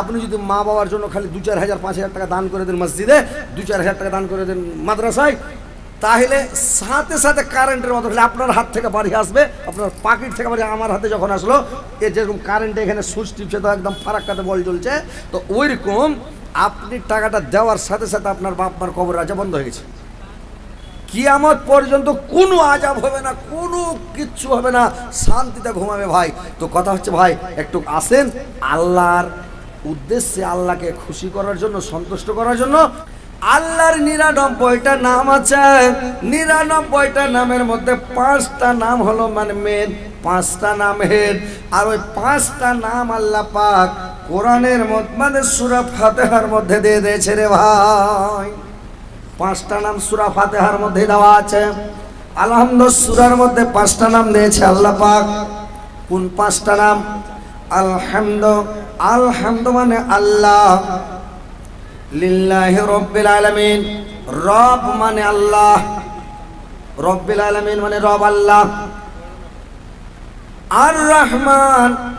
আপনি যদি মা বাবার জন্য খালি দু চার হাজার, পাঁচ হাজার টাকা দান করে দেন মসজিদে, দু চার হাজার টাকা দান করে দেন মাদ্রাসায়, তাহলে সাথে সাথে কারেন্টের মতো খালি আপনার হাত থেকে বাড়ি আসবে, আপনার পাকিট থেকে বাড়ি, আমার হাতে যখন আসলো, এ যেরকম কারেন্টে এখানে সুইচ টিপছে, তো একদম ফারাক্কাতে বল চলছে তো ওই রকম আপনি টাকাটা দেওয়ার সাথে সাথে আপনার বাপ মার কবর রাজা বন্ধ হয়ে গেছে। কিয়ামত পর্যন্ত কোনো আজাব হবে না, কোনো কিচ্ছু হবে না, শান্তিতে ঘুমাবে ভাই। তো কথা হচ্ছে ভাই, একটু আসেন, আল্লাহর উদ্দেশ্যে আল্লাহকে খুশি করার জন্য, সন্তুষ্ট করার জন্য আল্লাহর নিরানব্বইটা নাম আছে। নিরানব্বইটা নামের মধ্যে পাঁচটা নাম হলো মানে মেন পাঁচটা নাম হেড আর ওই পাঁচটা নাম আল্লাহ পাক কোরআনের মানে সুরা ফাতেহার মধ্যে দিয়ে দিয়েছে রে ভাই। পাঁচটা নাম সুরা ফাতেহার মধ্যে দেওয়া আছে। আলহামদ সুরার মধ্যে পাঁচটা নাম দিয়েছে আল্লাহ পাক। কোন পাঁচটা নাম? আলহামদ আলহামদ মানে আল্লাহ। লিল্লাহি রব্বিল আলামিন। রব মানে আল্লাহ। রব্বিল আলামিন মানে রব আল্লাহ। আর রহমান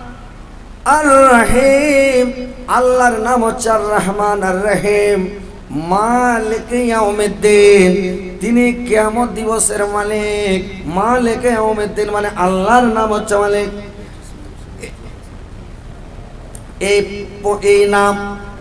আর রহিম আল্লাহর নাম হচ্ছে আর রহমান আর রহিম মালিক ইয়াউমিদ্দিন। তিনি কিয়ামত দিবসের মালিক। মালিক ইয়াউমিদ্দিন মানে আল্লাহর নাম হচ্ছে মালিক। এই এই নাম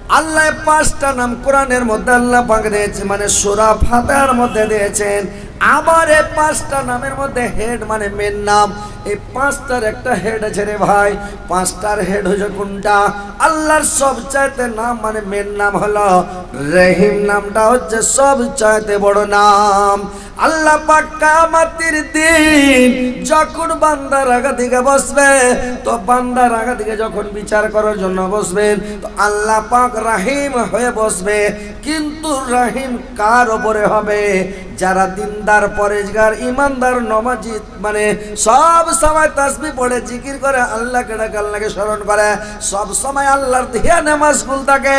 আল্লাহ পাঁচটা নাম কোরআনের মধ্যে আল্লাহ পাক দিয়েছে মানে সুরা ফাতার মধ্যে দিয়েছেন। আবার এই পাঁচটা নামের মধ্যে হেড মানে মেন নাম। এই পাঁচটার একটা হেড আছে রে ভাই। পাঁচটার হেড হচ্ছে কোনটা? আল্লাহর সব চাইতে নাম মানে মেন নাম হলো রহিম। নামটা হচ্ছে সব চাইতে বড় নাম। আল্লাহ পাক কামাতির দিন যখন বান্দার আগা দিকে বসবে, তো বান্দার আগা দিকে যখন বিচার করার জন্য বসবেন, তো আল্লাহ পাক রাহিম হয়ে বসবে। কিন্তু রাহিম কার ওপরে হবে? যারা দিনদার পরেজগার, ইমানদার নমাজি মানে সব সময় তাসবি পড়ে, জিকির করে, আল্লাহকে ডাকে, আল্লাহকে স্মরণ করে। সব সময় আল্লাহর ধ্যানে মাসগুল থাকে,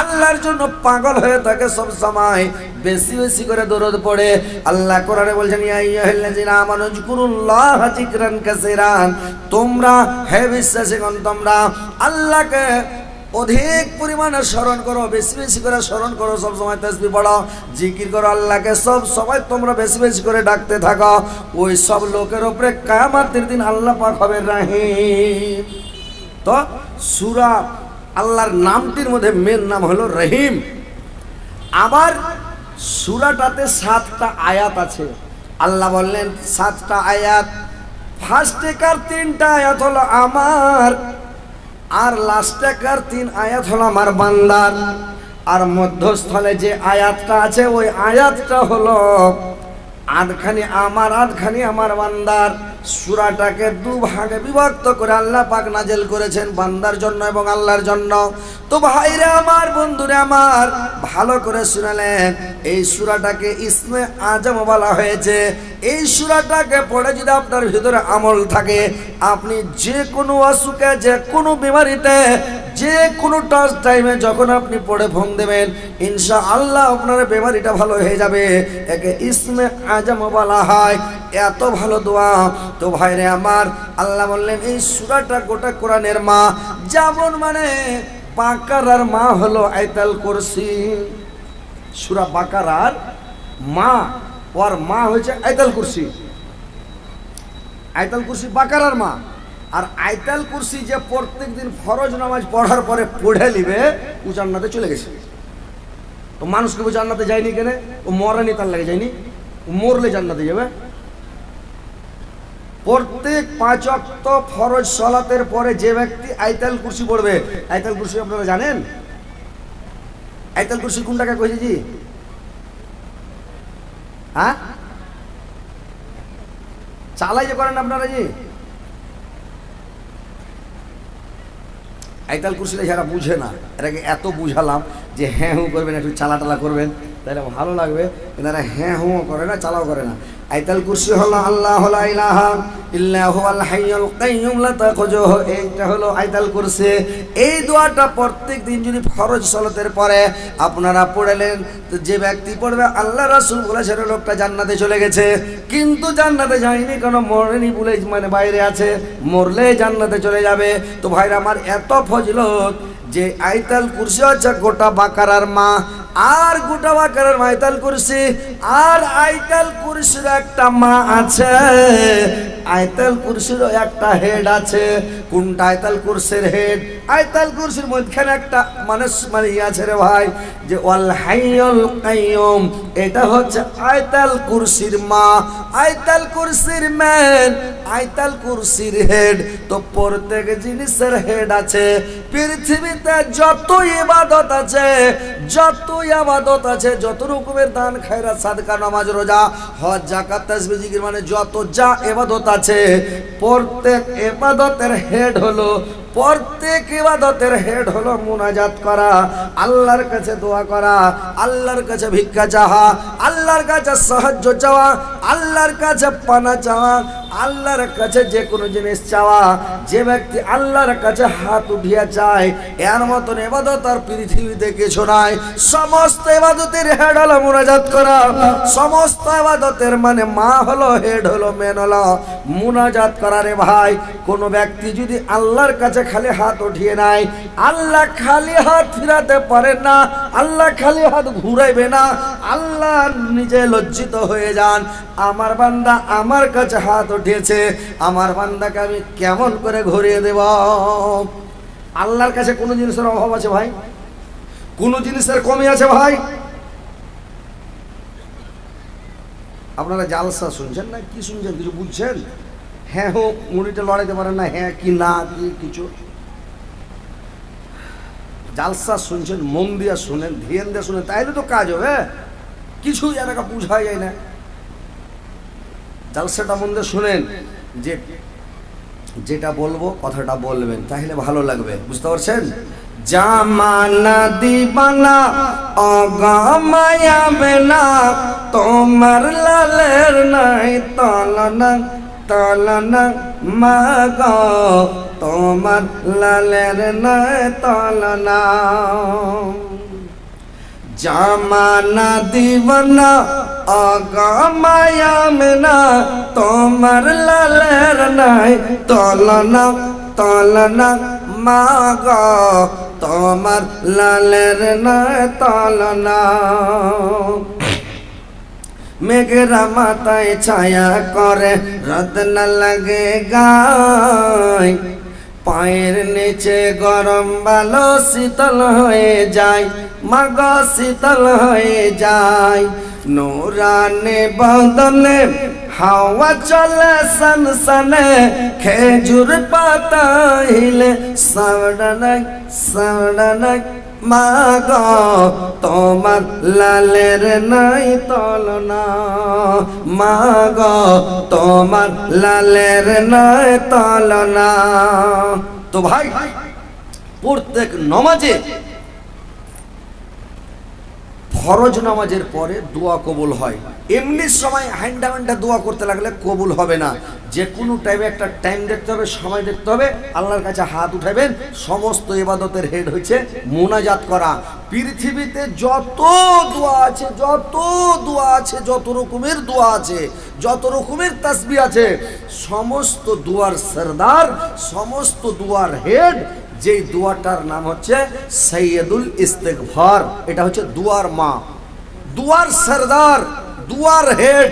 আল্লাহর জন্য পাগল হয়ে থাকে সব সময়। বেশি বেশি করে দরদ পড়ে। আল্লাহ কোরআনে বলছেন তোমরা, হে বিশ্বাসীগণ, তোমরা আল্লাহকে অধিক পরিমাণে স্মরণ করো, বেশি বেশি করে স্মরণ করো, সব সময় তসবি পড়ো, জিকির করো আল্লাহকে, সব সময় তোমরা বেশি বেশি করে ডাকতে থাকো। ওই সব লোকের উপরে কায়ামাতের দিন আল্লাহ পাক হবে রাহিম। তো সুরা আল্লাহর নামটির মধ্যে মেন নাম হলো রহিম। আবার সুরাটাতে সাতটা আয়াত আছে। আল্লাহ বললেন, সাতটা আয়াত ফার্স্টেকার তিনটা আয়াত হলো আমার। আর লাস্টেকার তিন আয়াত হলো আমার বান্দার? আর মধ্যস্থলে যে আয়াতটা আছে, ওই আয়াতটা হলো, আধখানি আমার আধখানি আমার বান্দার। সুরাটাকে দু ভাগে বিভক্ত করে আল্লাহ পাক নাজেল করেছেন বান্দার জন্য এবং আল্লাহর জন্য। তো ভাইরে আমার, বন্ধুরে আমার, ভালো করে শুনালেন এই সুরাটাকে ইসমে আজম বলা হয়েছে। এই সুরাটাকে পড়ে যদি আপনার ভিতরে আমল থাকে, আপনি যে কোনো অসুখে, যে কোনো বিমারিতে যে কোনো টাচ টাইমে যখন আপনি পড়ে ফোন দেবেন ইনশা আল্লাহ আপনার বেমারিটা ভালো হয়ে যাবে। একে ইসমে আজম বলা হয়। এত ভালো দোয়া। তো ভাইরে আমার, আল্লাহ বললেন, এই সুরাটা গোটা কোরআনের মা। যেমন মানে বাকারার মা হলো আইতাল কুরসি। সুরা বাকারার মা, ওর মা হয়েছে আইতাল কুরসি। আইতাল কুরসি বাকারার মা। আর আইতাল কুরসি যে প্রত্যেক দিন ফরজ নামাজ পড়ার পরে পড়ে নিবে, ও জান্নাতে চলে গেছে। তো মানুষকে ও জান্নাতে যায়নি কেন? ও মরেনি তার লাগে যায়নি। ও মরলে জান্নাতে যাবে। প্রত্যেক পাঁচ অক্ত ফরজ সলাতের পরে যে ব্যক্তি আইতাল কুরসি পড়বে আইতাল কুরসি আপনারা জানেন? আইতাল কুরসি কোনটাকে কইছে জি? হ্যাঁ? চালাই যে করেন আপনারা জি? আইতাল কুরসিটা যারা বুঝে না। এটাকে এত বুঝালাম যে হ্যাঁ হুঁ করবেন, একটু চালা টালা করবেন। তাহলে ভালো লাগবে। এনারা হ্যাঁ হুঁ করে না, চালাও করে না। আইতাল কুরসি হলো আল্লাহ হলো ইলাহা ইল্লাহু আল হাইয়ুল কাইয়ুম, লা তাখুজুহু এইটা হলো আইতাল কুরসি। এই দোয়াটা প্রত্যেক দিন যদি ফরজ সালাতের পরে আপনারা পড়লেন যে ব্যক্তি পড়বে, আল্লাহ রাসূল ওই লোকটা জান্নাতে চলে গেছে। কিন্তু জান্নাতে যায়নি, কেন মরেনি বলে মানে বাইরে আছে, মরলে জান্নাতে চলে যাবে। তো ভাইরা, আমার এত ফজলত যে আইতাল কুরসি হচ্ছে গোটা বাকারার মা। আর গোটা বাকারার মা আইতাল কুরসি আর আইতাল কুরসির একটা মা আছে। আইতাল কুরসির একটা হেড আছে। কোনটা আইতাল কুরসির হেড? আইতাল কুরসির মধ্যখানে একটা মানুষ মানে আছে রে ভাই, যে ওয়াল হাইয়ুল কাইয়ুম, এটা হচ্ছে আইতাল কুরসির মা। আইতাল কুরসির ম্যান আইতাল কুরসির হেড। তো প্রত্যেক জিনিসের হেড আছে। পৃথিবীতে যত ইবাদত আছে যত ইবাদত আছে, যত রকমের দান খায়রাত সাদকা, নামাজ, রোজা, হজ, যাকাত, তাসবিহ, জিকির মানে যত যা ইবাদত আছে, প্রত্যেক ইবাদতের হেড হলো, প্রত্যেক ইবাদতের হেড হলো মুনাজাত করা, আল্লাহর কাছে দোয়া করা, আল্লাহর কাছে ভিক্ষা চাওয়া, আল্লাহর কাছে সাহায্য চাওয়া, আল্লাহর কাছে পানা চাওয়া আল্লাহর কাছে যে কোনো জিনিস চাওয়া, যে ব্যক্তি আল্লাহর কাছে হাত উঠিয়া চায়, এর মতন এবাদত আর পৃথিবীতে কিছু নাই। সমস্ত এবাদতের হেড হলো মুনাজাত করা। সমস্ত এবাদতের মানে মা হলো হেড হলো মেন হলো মুনাজাত করা রে ভাই। কোনো ব্যক্তি যদি আল্লাহর কাছে খালি হাত উঠিয়ে নাই আল্লাহ খালি হাত ফিরাতে পারেন না, আল্লাহ খালি হাত ঘুরাইবে না, আল্লাহ নিজে লজ্জিত হয়ে যান। আমার বান্দা আমার কাছে হাত উঠিয়েছে আমার বান্দাকে আমি কেমন করে ঘুরিয়ে দেব? আল্লাহর কাছে কোনো জিনিসের অভাব আছে ভাই? কোনো জিনিসের কমই আছে ভাই? আপনারা জালসা শুনছেন না? কি শুনছেন? কিছু বুঝছেন? হ্যাঁ হোক মুড়িটা লড়াইতে পারেন না। হ্যাঁ কি না, কি কিছু? জালসা শুনছেন, মন দিয়া শুনেন, ধ্যান দিয়ে শুনেন, তাইলে তো কাজ হবে কিছুই এলাকা বুঝা যায় না। জালসাটা মন দিয়ে শুনেন, যে যেটা বলব কথাটা বলবেন, তাহলে ভালো লাগবে। বুঝতে পারছেন? জামানা দিবানা অগমায়াবে না তোমার লালের নাই তলনা তলনা মাগ, তোমার লালের নাই তলনা জামানা দিবনা অগমায়াম না তোমার লালের নাই, তলনা তলনা মাগ, তোমার লালের নাই, তলনা। মেঘরা মাথায় ছায়া করে, রত্ন লাগে গায়। পায়ের নিচে গরম ভালো শীতল হয়ে যায়, মাগ শীতল হয়ে যায়। নোরানে বদলে হাওয়া চলে সন সনে খেজুর পাতা হিলে সাবডানক সাবডানক মাগ তোমার লালের নাই তলনা। মাগ তোমার লালের নাই তলনা। তো ভাই প্রত্যেক নমাজে ফরজ নামাজের পরে দোয়া কবুল হয়। এমনি সময় হ্যান্ডা হ্যান্ডা দোয়া করতে লাগলে কবুল হবে না। যে কোনো টাইমে একটা টাইম দেখতে হবে, সময় দেখতে হবে। আল্লাহর কাছে হাত উঠাবেন। সমস্ত ইবাদতের হেড হচ্ছে মোনাজাত করা। পৃথিবীতে যত দোয়া আছে, যত দোয়া আছে, যত রকমের দোয়া আছে, যত রকমের তাসবি আছে, সমস্ত দুয়ার সরদার, সমস্ত দুয়ার হেড যেই দুয়াটার নাম হচ্ছে সৈয়দুল ইস্তেকভার এটা হচ্ছে দুয়ার মা। দুয়ার সরদার, দুয়ার হেড।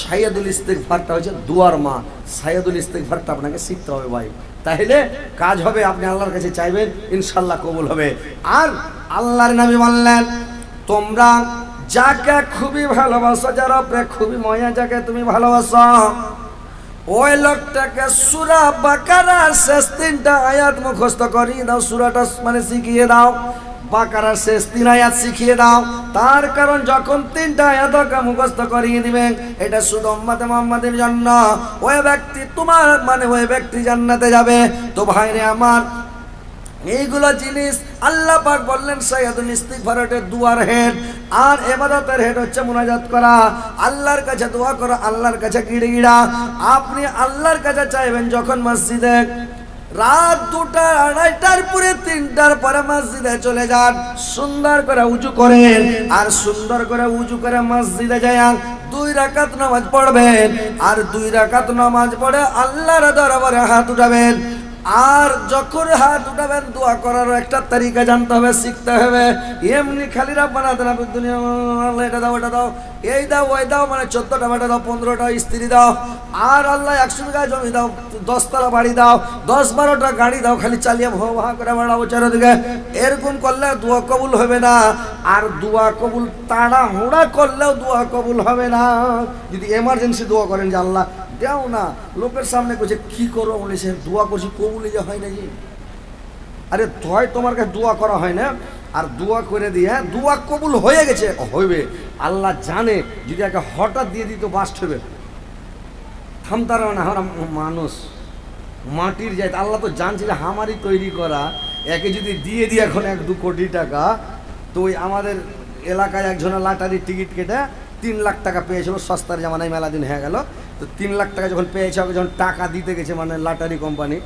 সাইয়দুল ইস্তেকভারটা হচ্ছে দুয়ার মা। সাইয়দুল ইস্তেকভারটা আপনাকে শিখতে হবে ভাই। তাহলে কাজ হবে, আপনি আল্লাহর কাছে চাইবেন ইনশাল্লাহ কবুল হবে। আর আল্লাহর নামে বললেন তোমরা যাকে খুবই ভালোবাসো, যারা খুবই ময়া যাকে তুমি ভালোবাসো। ওই লোকটাকে সুরা বাকারার শেষ তিনটা আয়াত মুখস্ত করিয়ে দাও, সুরাটা মানে শিখিয়ে দাও। বাকারার শেষ তিন আয়াত শিখিয়ে দাও। তার কারণ যখন তিনটা আয়াত মুখস্ত করিয়ে দিবেন, এটা শুধু উম্মতে মোহাম্মদের জন্য। ওই ব্যক্তি তোমার মানে ওই ব্যক্তি জান্নাতে যাবে। তো ভাইরে আমার এইগুলো জিনিস আল্লাহ পাক বললেন সৈয়দুল ইস্তিগফারের দুয়ার হেড। আর এবাদতের হেড হচ্ছে মুনাজাত করা। আল্লাহর কাছে দোয়া করা, আল্লাহর কাছে গিড়ে গিড়া। আপনি আল্লাহর কাছে চাইবেন যখন মসজিদে রাত দুটা, আড়াইটার পরে, তিনটার পরে মসজিদে চলে যান। সুন্দর করে উঁচু করেন। আর সুন্দর করে উঁচু করে মসজিদে যান দুই রাকাত নামাজ পড়বেন। আর দুই রাকাত নামাজ পড়ে আল্লাহর দরবারে হাত উঠাবেন। আর যখন হাত উঠাবেন, দোয়া করার একটা তারিকা জানতে হবে, শিখতে হবে। এমনি খালি রাব্বানা ফিদ দুনিয়া এটা দাও এটা দাও। এই দাও, ওই দাও মানে চোদ্দটা বাটা দাও, পনেরোটা স্ত্রী দাও। আর আল্লাহ একশো বিঘা জমি দাও, দশতলা বাড়ি দাও, দশ বারোটা গাড়ি দাও, খালি চালিয়ে ভো, ভা করে বেড়াবো চারিদিকে। এরকম করলে দোয়া কবুল হবে না। আর দোয়া কবুল তাড়া হুড়া করলেও দোয়া কবুল হবে না। যদি এমার্জেন্সি দোয়া করেন যে আল্লাহ দেও না। লোকের সামনে করছে কি করব বলেছে দোয়া করছি, কবুলে যে হয় নাকি? আরে, হয় তোমার কাছে দোয়া করা হয় না। আর দোয়া করে দিয়ে হ্যাঁ দোয়া কবুল হয়ে গেছে। হইবে আল্লাহ জানে, যদি একে হঠাৎ দিয়ে দিত বাস্ট হবে। থামতার না, আমরা মানুষ। মাটির যাই আল্লাহ তো জানছে যে হামারি তৈরি করা। একে যদি দিয়ে দিয়ে এখন এক দু কোটি টাকা, তো ওই আমাদের এলাকায় একজনের লাটারির টিকিট কেটে তিন লাখ টাকা পেয়েছিল, সস্তার জামানায় মেলা দিন হয়ে গেল। তো তিন লাখ টাকা যখন পেয়েছে ওকে যখন টাকা দিতে গেছে মানে লাটারি কোম্পানি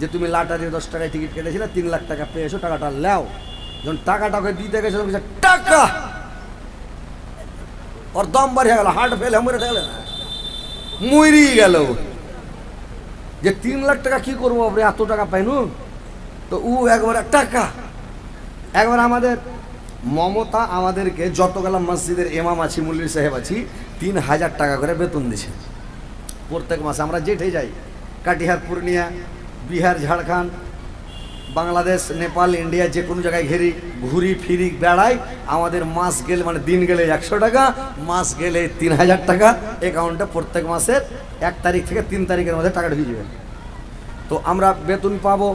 যে তুমি লাটারি দশ টাকায় টিকিট কেটেছিলে, তিন লাখ টাকা পেয়েছ, টাকাটা লেও যখন টাকাটা ওকে দিতে গেছে, তখন টাকা! ওর দম বাড়ি হয়ে গেল হার্ট ফেল মরে গেল মরি গেল যে তিন লাখ টাকা কি করব আপনি এত টাকা পাইনু তো ও একবারে, টাকা! একবার আমাদের মমতা আমাদেরকে যতগুলা মসজিদের এমাম আছি মুল্লি সাহেব আছি, তিন হাজার টাকা করে বেতন দিছে। প্রত্যেক মাসে আমরা যেঠে যাই। কাটিহার, পূর্ণিয়া, বিহার, ঝাড়খণ্ড, বাংলাদেশ, নেপাল, ইন্ডিয়া, যে কোনো জায়গায় ঘেরি, ঘুরি, ফিরি, বেড়াই, আমাদের মাস গেলে মানে দিন গেলে একশো টাকা, মাস গেলে তিন হাজার টাকা, অ্যাকাউন্টে প্রত্যেক মাসের এক তারিখ থেকে তিন তারিখের মধ্যে টাকা ঢুকে যাবে তো আমরা বেতন পাবো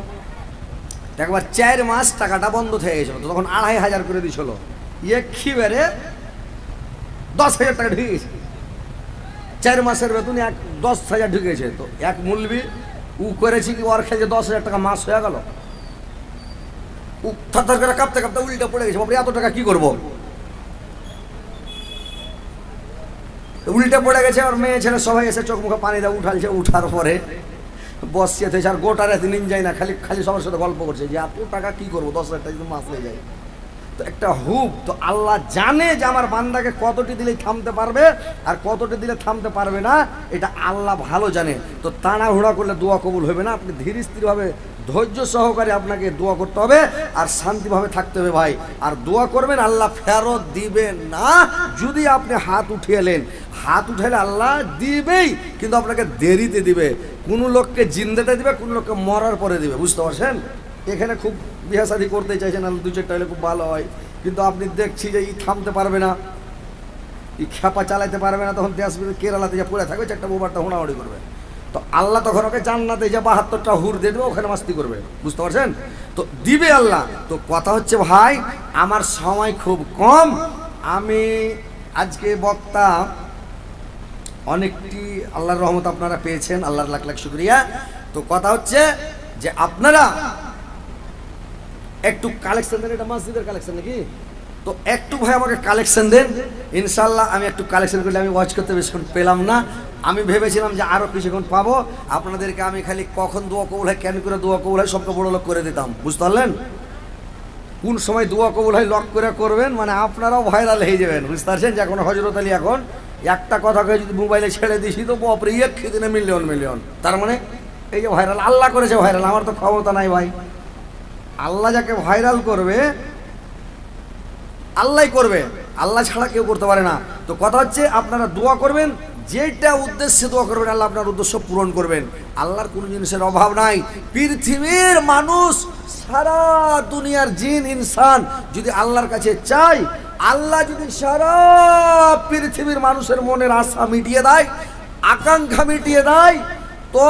একবার চার মাস টাকাটা বন্ধ হয়ে গেছিল, তো তখন আড়াই হাজার করে দিছিল ইয়ে খিবেরে দশ হাজার টাকা ঢুকে গেছে। চার মাসের বেতন এক দশ হাজার ঢুকেছে। তো এক মূলবি, উ করেছি কি, ওর খেয়ে দশ হাজার টাকা মাস হয়ে গেল। উ করে কাঁপতে কাঁপতে উল্টা পড়ে গেছে, বাপরে, এত টাকা কি করব? উল্টে পড়ে গেছে, আর মেয়ে ছেলে সবাই এসে চোখ মুখে পানি দেওয়া উঠালছে, উঠার পরে বসছে আর গোটা রাতে নিন যায় না, খালি খালি সবার সাথে গল্প করছে যে এত টাকা কি করব, দশ হাজার টাকা মাস হয়ে যায়। তো একটা হুব, তো আল্লাহ জানে যে আমার বান্দাকে কতটি দিলে থামতে পারবে আর কতটি দিলে থামতে পারবে না, এটা আল্লাহ ভালো জানে। তো তাড়াহুড়া করলে দোয়া কবুল হবে না, আপনি ধীর স্থিরভাবে ধৈর্য সহকারে আপনাকে দোয়া করতে হবে আর শান্তিভাবে থাকতে হবে ভাই। আর দোয়া করবেন, আল্লাহ ফেরত দিবে না যদি আপনি হাত উঠিয়ে এলেন হাত উঠালে আল্লাহ দিবেই, কিন্তু আপনাকে দেরিতে দিবে। কোনো লোককে জিন্দাতে দিবে, কোনো লোককে মরার পরে দিবে, বুঝতে পারছেন? এখানে খুব বিয়ে শাদি করতে চাইছেন আল্লাহ দু চারটা হলে খুব ভালো হয়। কিন্তু আপনি দেখছি যে ই থামতে পারবে না। ই খেপা চালাইতে পারবে না, তখন দেশ কেরালাতে যা পড়ে থাকবে, চারটা বোবারটা হুড়াহুড়ি করবে। তো আল্লাহ তখন ওকে জান্নাতে যে বাহাত্তরটা হুর দিয়ে দেবে, ওখানে মাস্তি করবে। বুঝতে পারছেন? তো দিবে আল্লাহ। তো কথা হচ্ছে ভাই, আমার সময় খুব কম। আমি আজকে বক্তা অনেকটি আল্লাহর রহমত আপনারা পেয়েছেন, আল্লাহর লাখ লাখ শুক্রিয়া। তো কথা হচ্ছে যে আপনারা একটু কালেকশন দেন, এটা মসজিদের কালেকশন নাকি? তো একটু ভাই আমাকে কালেকশন দেন। ইনশাল্লাহ আমি একটু কালেকশন করলে আমি ওয়াচ করতে বেশিক্ষণ পেলাম না। আমি ভেবেছিলাম যে আরও কিছুক্ষণ পাবো। আপনাদেরকে আমি খালি কখন দোয়া কবুল হয়, কেন করে দোয়া কবুল হয়, সবকে বড় লোক করে দিতাম। বুঝতে পারলেন? কোন সময় দোয়া কবুল হয় লক করে করবেন মানে আপনারাও ভাইরাল হয়ে যাবেন। বুঝতে পারছেন? যে এখন হজরত আলী এখন, একটা কথাকে যদি মোবাইলে ছেড়ে দিছি, তো বাপরে এক দিনে মিলিয়ন মিলিয়ন তার মানে এই যে ভাইরাল আল্লাহ করেছে ভাইরাল আমার তো ক্ষমতা নাই ভাই। আল্লাহ যাকে ভাইরাল করবে আল্লাহ করবে। আল্লাহ ছাড়া কেউ করতে পারে না। তো কথা হচ্ছে, আপনারা দোয়া করবেন যেটা উদ্দেশ্যে দোয়া করবেন, আল্লাহ আপনার উদ্দেশ্য পূরণ করবেন। আল্লাহর কোনো জিনিসের অভাব নাই। পৃথিবীর মানুষ, সারা দুনিয়ার জিন, ইনসান যদি আল্লাহর কাছে চাই আল্লাহ যদি সারা পৃথিবীর মানুষের মনের আশা মিটিয়ে দেয়, আকাঙ্ক্ষা মিটিয়ে দেয়, তো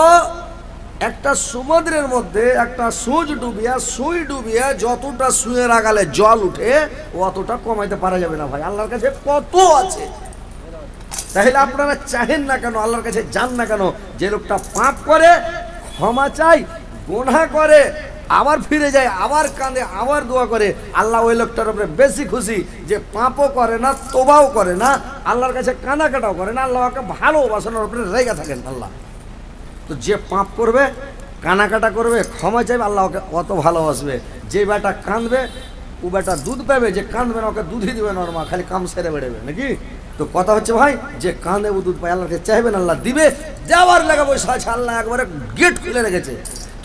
একটা সমুদ্রের মধ্যে একটা সুচ ডুবিয়া সুই ডুবিয়া যতটা সুয়ের আগালে জল উঠে, অতটা কমাইতে পারা যাবে না ভাই। আল্লাহর কাছে কত আছে? তাহলে আপনারা চাহেন না কেন? আল্লাহর কাছে যান না কেন? যে লোকটা পাপ করে, ক্ষমা চাই গোনা করে, আবার ফিরে যায়, আবার কাঁদে, আবার দোয়া করে, আল্লাহ ওই লোকটার উপরে বেশি খুশি যে পাপও করে না, তোবাও করে না, আল্লাহর কাছে কাটাও করে না, আল্লাহকে ভালোবাসানোর উপরে রেগে থাকেন আল্লাহ। তো যে পাপ করবে, কানাকাটা করবে, ক্ষমা চাইবে, আল্লাহ ওকে অত ভালোবাসবে। যে বেটা কাঁদবে, ও বেটা দুধ পাবে, যে কাঁদবে না, ওকে দুধই দেবে নর্মা খালি কাম সেরে বেড়েবে, নাকি? তো কথা হচ্ছে ভাই, যে কাঁদে ও দুধ পায়, আল্লাহকে না, আল্লাহ দিবে যাওয়ার লাগা বসে আছে, আল্লাহ একবারে গেট খুলে রেখেছে।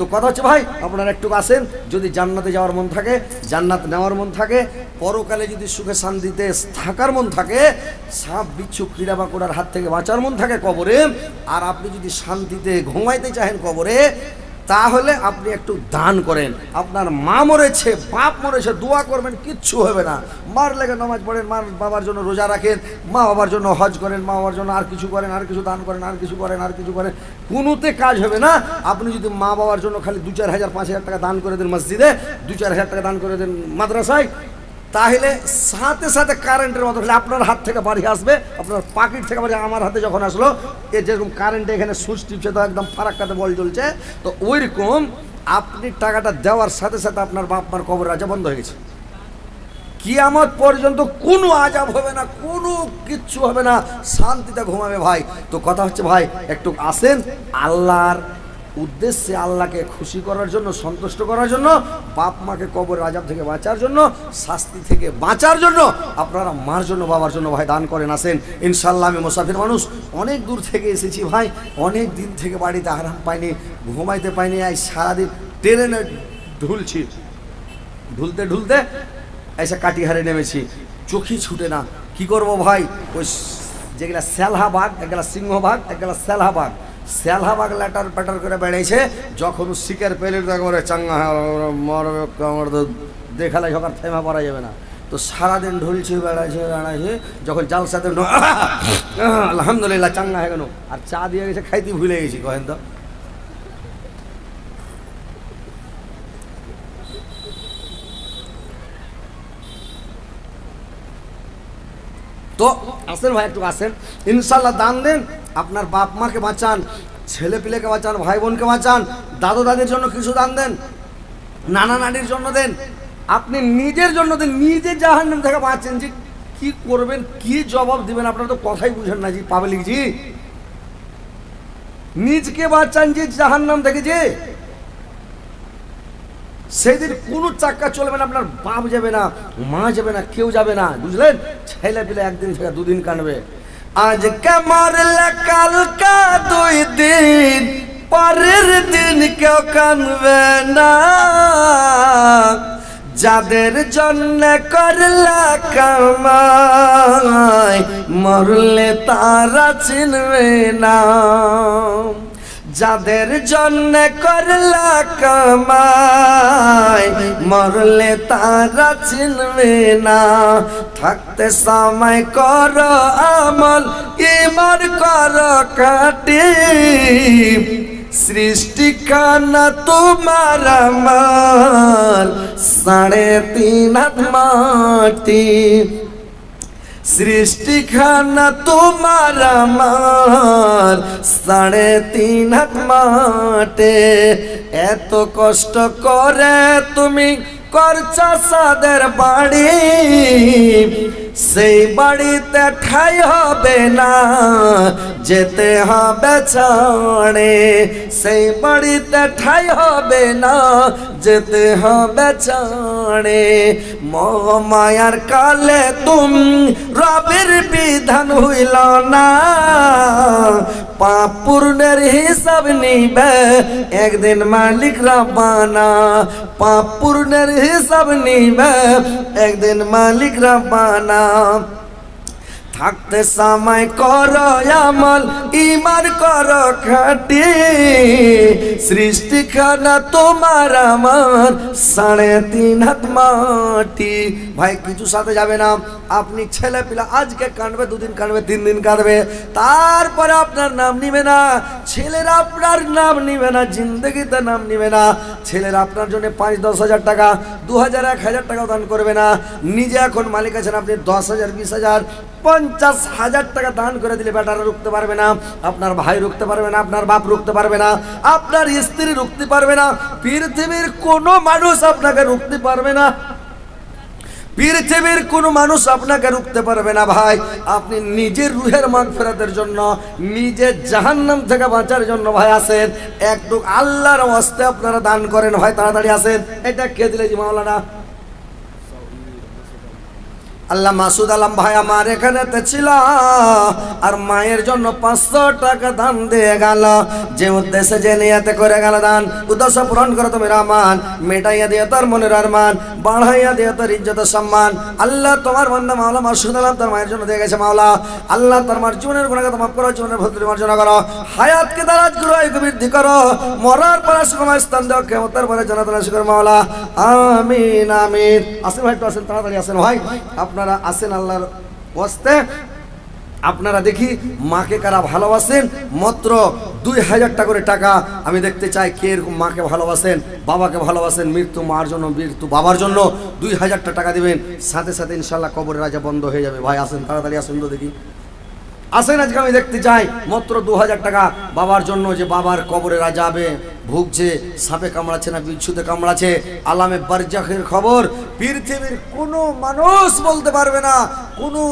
তো কথা হচ্ছে ভাই, আপনারা একটু আসেন, যদি জান্নাতে যাওয়ার মন থাকে, জান্নাত নেওয়ার মন থাকে, পরকালে যদি সুখে শান্তিতে থাকার মন থাকে, সাপ, বিচ্ছু, ক্রীড়া বাঁকুড়ার হাত থেকে বাঁচার মন থাকে কবরে, আর আপনি যদি শান্তিতে ঘুমাইতে চাহেন কবরে তাহলে আপনি একটু দান করেন। আপনার মা মরেছে, বাপ মরেছে, দোয়া করবেন, কিচ্ছু হবে না। মার লেগে নামাজ পড়েন, মার বাবার জন্য রোজা রাখেন, মা বাবার জন্য হজ করেন, মা বাবার জন্য আর কিছু করেন, আর কিছু দান করেন, আর কিছু করেন, আর কিছু করেন। কোনোতে কাজ হবে না। আপনি যদি মা বাবার জন্য খালি দু চার হাজার, পাঁচ হাজার টাকা দান করে দেন মসজিদে, দু চার হাজার টাকা দান করে দেন মাদ্রাসায় তাহলে সাথে সাথে কারেন্টের মতো খালি আপনার হাত থেকে বাড়ি আসবে, আপনার পাকিট থেকে বাড়ি, আমার হাতে যখন আসলো, এ যেরকম কারেন্টে এখানে সুইচ টিপছে, তো একদম ফারাক্কাতে বল জ্বলছে। তো ওই রকম আপনি টাকাটা দেওয়ার সাথে সাথে আপনার বাপ মার কবর রাজা বন্ধ হয়ে গেছে। কিয়ামত পর্যন্ত কোনো আজাব হবে না, কোনো কিচ্ছু হবে না। শান্তিতে ঘুমাবে ভাই। তো কথা হচ্ছে ভাই, একটু আসেন, আল্লাহর উদ্দেশ্যে আল্লাহকে খুশি করার জন্য, সন্তুষ্ট করার জন্য, বাপ মাকে কবর আজাব থেকে বাঁচার জন্য, শাস্তি থেকে বাঁচার জন্য আপনারা মার জন্য, বাবার জন্য ভাই দান করেন, আসেন। ইনশাল্লাহ আমি মুসাফির মানুষ। অনেক দূর থেকে এসেছি ভাই, অনেক দিন থেকে বাড়িতে আরাম পাইনি, ঘুমাইতে পাইনি এই সারাদিন ট্রেনে ঢুলছি। ঢুলতে ঢুলতে এসে কাটিহারে নেমেছি। চোখই ছুটে না। কি করব ভাই? ওই যেগুলা স্যালহা বাঘ, একগুলা সিংহ বাঘ, একগুলা স্যালহা বাঘ। স্যালহা বাঘ ল্যাটার প্যাটার করে বেড়াইছে, যখন শিকার পেলে একবারে চাঙ্গা মরবে দেখালে সকাল থেমা পড়া যাবে না। তো সারাদিন ঢুলছে, বেড়াইছে বেড়াইছে, যখন জাল সাথে আলহামদুলিল্লাহ, চাঙ্গা হয়ে গেল। আর চা দিয়ে গেছে, খাইতে ভুলে গেছি, কহেন তো। তো, আসেন ভাই, একটু আসেন। ইনশাল্লাহ দান দেন। আপনার বাপ মাকে বাঁচান, ছেলে পিলেকে বাঁচান, ভাই বোনকে বাঁচান, দাদু দাদির জন্য কিছু দান দেন, নানা নানির জন্য দেন। আপনি নিজের জন্য দেন, নিজে জাহান্নাম থেকে বাঁচেন যে কি করবেন, কি জবাব দিবেন, আপনারা তো কথাই বুঝেন না জি, পাবলিক জি। নিজকে বাঁচান যে জাহান্নাম থেকে যে সেদিন কোনো চাক্কা চলবে না, আপনার বাপ যাবে না, মা যাবে না, কেউ যাবে না, বুঝলেন? ছেলে পিলে একদিন থেকে দুদিন কানবে আজ মারলে কালকা দুই দিন, পরের দিন কেউ কানবে না। যাদের জন্য করলা কামাই, মরলে তারা চিনবে না। যাদের জন্য করলা কামাই, মরলে তারা চিনবে না। থাকতে সময় কর আমল, ইমার কর কাটে। সৃষ্টি খানা তোমার আমার, সাড়ে তিন মাটি। সৃষ্টিখানা তোমার আমার। সাড়ে তিন হাত মাটে এত কষ্ট করে তুমি করছ সাদের বাড়ি। সেই বাড়িতে ঠাই হবে না, যেতে হবে ছাড়ে। সেই বাড়িতে ঠাই হবে না, যেতে হবে ছাড়ে। মায়ার কালে তুম রবের বিধান হইল না। পাপূর্ণের হিসাব নিবে একদিন মালিক রাবানা পাপূর্ণের হিসাব নিবে একদিন মালিক না থাকতে সময় কর আমল ইমান কর খাটি। সৃষ্টি খানা তোমার আমার, সাড়ে তিন হাত মাটি। ভাই, কিছু সাথে যাবে না। আপনি ছেলে পিলা আজকে কাঁদবে, দুদিন কাঁদবে, তিন দিন কাঁদবে। তারপরে আপনার নাম নিবে না। ছেলেরা আপনার নাম নিবে না, জিন্দগিতে নাম নিবে না। ছেলেরা আপনার জন্য পাঁচ, দশ হাজার টাকা, দু হাজার, এক হাজার টাকা দান করবে না। নিজে এখন মালিক আছেন আপনি দশ হাজার, বিশ হাজার, পঞ্চাশ হাজার টাকা দান করে দিলে বেটারা রুখতে পারবে না, আপনার ভাই রুখতে পারবে না, আপনার বাপ রুখতে পারবে না, আপনার স্ত্রী রুখতে পারবে না, পৃথিবীর কোনো মানুষ আপনাকে রুখতে পারবে না। পৃথিবীর কোনো মানুষ আপনাকে রুখতে পারবে না ভাই, আপনি নিজের রুহের মান ফেরাতের জন্য নিজের জাহান্নাম থেকে বাঁচার জন্য ভাই আসেন, একটু আল্লাহর হস্তে আপনারা দান করেন, ভাই তাড়াতাড়ি আসেন। এটা কে দিলে জি মাওলানা? আল্লাহ মাসুদ আলম ভাই আমার এখানে ছিল। আর মায়ের জন্য পাঁচশো টাকা দান দিয়ে গেল। যে উদ্দেশ্যে, যে নিয়াতে করে গেল দান। উদ্দেশ্য পূরণ করো তুমি রহমান। মেটাইয়া দিয়ে তোর মনের আরমান বাড়াইয়া দিয়ে তোর ইজ্জত সম্মান। আল্লাহ তোমার বান্দা মাওলা মাসুদ আলম তোর মায়ের জন্য দিয়ে গেছে মাওলা। আল্লাহ তোমার জীবনের গুণাগত মাফ করো, জীবনের ভদ্র মার্জনা করো। হায়াতকে দারাজ করো আয়ুকে বৃদ্ধি করো। মরার পরে সুকুমার স্থান দেওয়া কেমতার পরে জানাতনা শিকর মাওলা। আমিন আমিন। আসেন ভাই, একটু আসেন, তাড়াতাড়ি আসেন ভাই। আপনারা আসেন আল্লাহর ওয়াস্তে, আপনারা দেখি মাকে কারা ভালোবাসেন? মাত্র দুই হাজার টাকা করে টাকা আমি দেখতে চাই কে এরকম মাকে ভালোবাসেন, বাবাকে ভালোবাসেন, মৃত্যু মার জন্য, মৃত্যু বাবার জন্য। দুই হাজারটা টাকা দেবেন, সাথে সাথে ইনশাল্লাহ কবরের রাজা বন্ধ হয়ে যাবে। ভাই, আসেন, তাড়াতাড়ি আসেন তো দেখি। আসেন আজকে আমি দেখতে চাই মাত্র দু হাজার টাকা বাবার জন্য যে বাবার কবরে যাবে ভুগছে, সাপে কামড়াচ্ছে না, বিচ্ছুতে কামড়াচ্ছে। আলামে বারজাখের খবর, পৃথিবীর কোনো মানুষ বলতে পারবে না, কোনো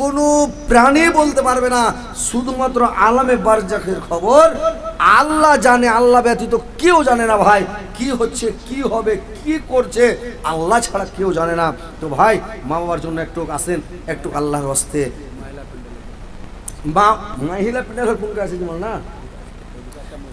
কোনো প্রাণী বলতে পারবে না। শুধুমাত্র আলামে বারজাখের খবর, আল্লাহ জানে, আল্লাহ ব্যতীত কেউ জানে না ভাই, কি হচ্ছে, কি হবে, কি করছে, আল্লাহ ছাড়া কেউ জানে না। তো ভাই, মা বাবার জন্য একটু আসেন, একটু আল্লাহর হস্তে মা, মহিলা পিনার ভূমিকা আছে তোমার, না?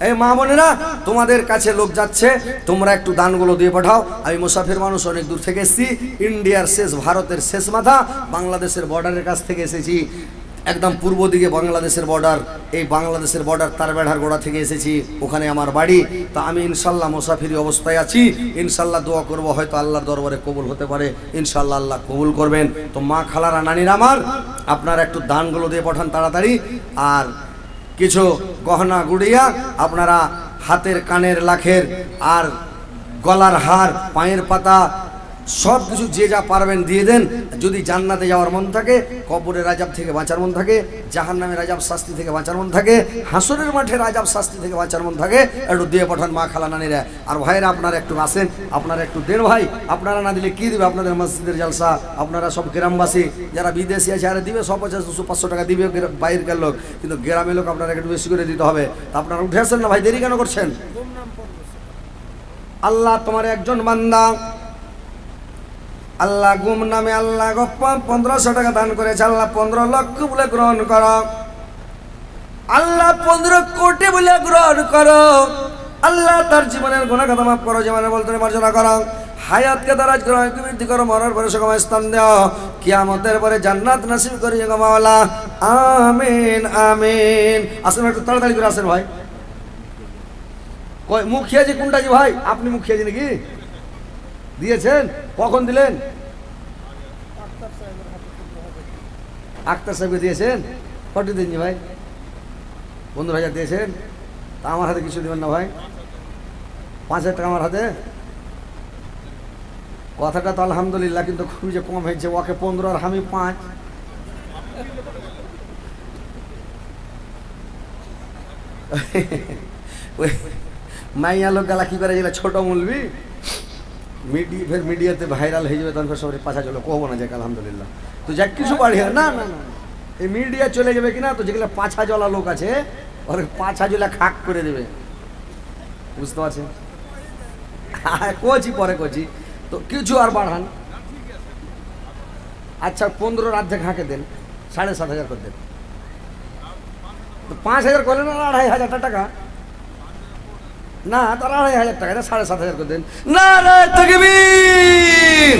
এই মা বোনেরা, তোমাদের কাছে লোক যাচ্ছে, তোমরা একটু দানগুলো দিয়ে পাঠাও। আমি মুসাফির মানুষ, অনেক দূর থেকে এসেছি। ইন্ডিয়ার শেষ, ভারতের শেষ মাথা, বাংলাদেশের বর্ডারের কাছ থেকে এসেছি। একদম পূর্ব দিকে বাংলাদেশের বর্ডার এই বাংলাদেশের বর্ডার তার বেড়ার গোড়া থেকে এসেছি, ওখানে আমার বাড়ি। তা আমি ইনশাল্লাহ মুসাফিরি অবস্থায় আছি। ইনশাল্লাহ দোয়া করব, হয়তো আল্লাহর দরবারে কবুল হতে পারে। ইনশাল্লাহ আল্লাহ কবুল করবেন। তো মা খালারা নানির আমার, আপনারা একটু দানগুলো দিয়ে পাঠান তাড়াতাড়ি। আর কিছু গহনা গুড়িয়া, আপনারা হাতের কানের লাখের আর গলার হার, পায়ের পাতা সব কিছু যে যা পারবেন দিয়ে দেন। যদি জান্নাতে যাওয়ার মন থাকে, কবরের রাজাব থেকে বাঁচার মন থাকে জাহান নামে রাজাব শাস্তি থেকে বাঁচার মন থাকে, হাসরের মাঠে রাজাব শাস্তি থেকে বাঁচার মন থাকে, একটু দিয়ে পাঠান মা খালা নানিরা। আর ভাইরা আপনারা একটু আসেন, আপনারা একটু দেন ভাই, আপনারা না দিলে কী দেবে আপনাদের মসজিদের জালসা? আপনারা সব গ্রামবাসী, যারা বিদেশি আছে, আরে দিবে সব পঞ্চাশ দুশো, পাঁচশো টাকা দিবে বাইরের লোক। কিন্তু গ্রামের লোক আপনারা একটু বেশি করে দিতে হবে। তা আপনারা উঠে আসেন না ভাই, দেরি কেন করছেন? আল্লাহ তোমার একজন বান্দা আল্লাহ গুম নামে আল্লাহ গপ্পা, পনেরোশো টাকা দান করেছে, আল্লাহ পনেরো লক্ষ বলে গ্রহণ করো। আল্লাহ পনেরো কোটি বলে গ্রহণ করো। আল্লাহ তার জীবনের গুণা কথা মাফ করো, জীবনের বলতে মার্জনা করো। হায়াতকে দারাজ করো আয়ুকে বৃদ্ধি করো, মরার পরে সকম স্থান দেও। কিয়ামতের পরে জান্নাত নাসিব করি গো মাওলা। আমিন আমিন। আসেন একটু তাড়াতাড়ি করে আসেন ভাই। মুখিয়াজি কোনটা জি ভাই? আপনি মুখিয়াজি নাকি? দিয়েছেন? কখন দিলেন? আক্তার সাহেবকে দিয়েছেন? কটি দিন ভাই? পনেরো হাজার দিয়েছেন? তা আমার হাতে কিছু দেবেন না ভাই। পাঁচ হাজার টাকা আমার হাতে। কথাটা তো আলহামদুলিল্লাহ কিন্তু খুবই যে কম হয়েছে। ওকে পনেরো আর আমি পাঁচ। মাইয়া লোক গালা কি করে ছোট মুলবি? মিডিয়া ফের মিডিয়াতে ভাইরাল হয়ে যাবে তখন সবাই পাছা চলো কহবো না যাক আলহামদুলিল্লাহ। তো যাক কিছু বাড়িয়ে না না না এই মিডিয়া চলে যাবে কিনা তো যেগুলো পাছা জ্বলা লোক আছে ওর পাছা জ্বলা খাক করে দেবে। বুঝতে পারছেন? কোচি পরে কোচি। তো কিছু আর বাড়ান। আচ্ছা পনেরো রাজ্যে ঘাঁকে দেন সাড়ে সাত হাজার করে দেন। তো পাঁচ হাজার করলেন আড়াই হাজার টাকা। না তার আড়াই হাজার টাকা সাড়ে সাত হাজার করে দেন। না রে তকবীর!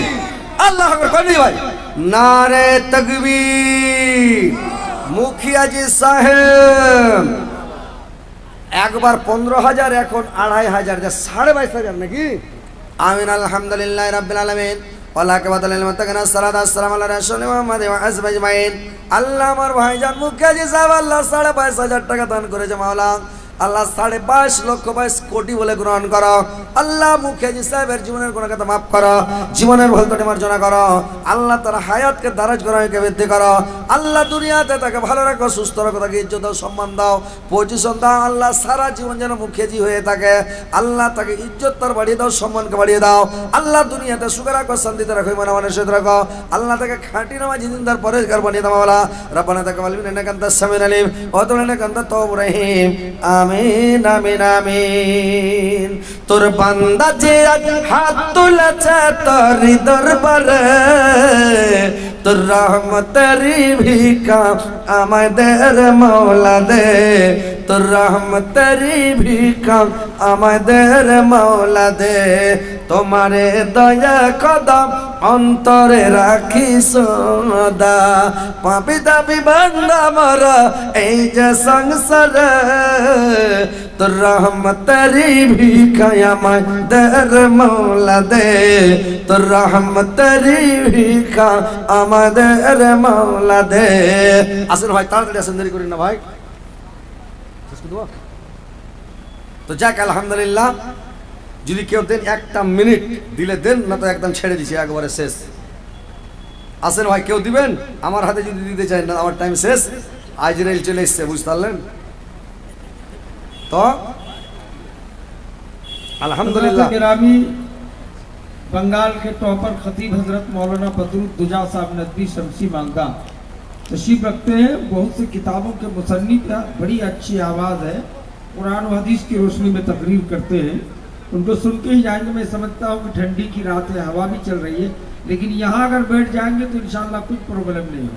আল্লাহ কই ভাই। না রে তকবীর! মুখিয়াজি সাহেব, একবার পনেরো হাজার, এখন আড়াই হাজার, যা সাড়ে বাইশ হাজার নাকি? আমিন, আলহামদুলিল্লাহ রাব্বিল আলামিন। আল্লাহ আমার ভাইজান মুখিয়াজি সাহেব, আল্লাহ সাড়ে বাইশ হাজার টাকা দান করেছে, মাওলা। আল্লাহ সাড়ে বাইশ লক্ষ বাইশ কোটি বলে গ্রহণ করো। আল্লাহ মুখিয়াজি সাহেবের জীবনের কোনো কথা মাফ করো। জীবনের ভুল ত্রুটি মার্জনা করো। আল্লাহ তার হায়াতকে দারাজ করাকে বৃদ্ধি করো। আল্লাহ দুনিয়াতে তাকে ভালো রাখো, সুস্থ রাখো, তাকে ইজ্জত দাও সম্মান দাও। পজিশন দাও আল্লাহ সারা জীবন যেন মুখিয়াজি হয়ে থাকে। আল্লাহ তাকে ইজ্জত তার বাড়িয়ে দাও, সম্মানকে বাড়িয়ে দাও। আল্লাহ দুনিয়াতে সুখে রাখো, শান্তিতে রাখো মানে সাথে রাখো। আল্লাহ তাকে খাঁটি নামাজি দিনদার পরেজগার বানিয়ে দাও বলা রব্বানা তাকে বলবি না কান্ত সামিন আলিম। অতনা কান্ত তওব রহিম। আমিন আমিন আমিন তোর বান্দা যে হাত তুলেছে তোর দরবারে, তোর রহমতের ভিকা আমাদের মৌলা দে। তোর রহমতেরই ভিকা আমাদের মৌলা দে তোমারে দয়া কদম অন্তরে রাখি সদা। পাপি দাবি বান্দা মরা, এই যে সংসার তোর রহমতেরই ভিখায় আমাদের মৌলা দে তোর রহমতেরই ভিখা আমাদের মৌলা দে আসেন ভাই, তাড়াতাড়ি আসেন, দেরি করেন না ভাই। করে? তো যাক আলহামদুলিল্লাহ যদি কেউ দেন একটা মিনিট দিলে দেন না তো একদম ছেড়ে দিছি একবারে শেষ আসেন ভাই কেউ দিবেন আমার হাতে যদি দিতে চাই না আমার টাইম শেষ আজরাইল চলে এসছে বুঝতে পারলেন তো আলহামদুলিল্লাহ गिरामी बंगाल के टॉपर खतीब हजरत मौलाना बदरुद्दुजा साहब नदवी शमसी मांगा तशीफ रखते हैं। बहुत सी किताबों के मुसनफ का बड़ी अच्छी आवाज़ है। कुरान हदीस की रोशनी में तकरीर करते हैं। उनको सुन के ही जाएँगे। मैं समझता हूँ कि ठंडी की रात है हवा भी चल रही है, लेकिन यहाँ अगर बैठ जाएँगे तो इन कुछ प्रॉब्लम नहीं हो।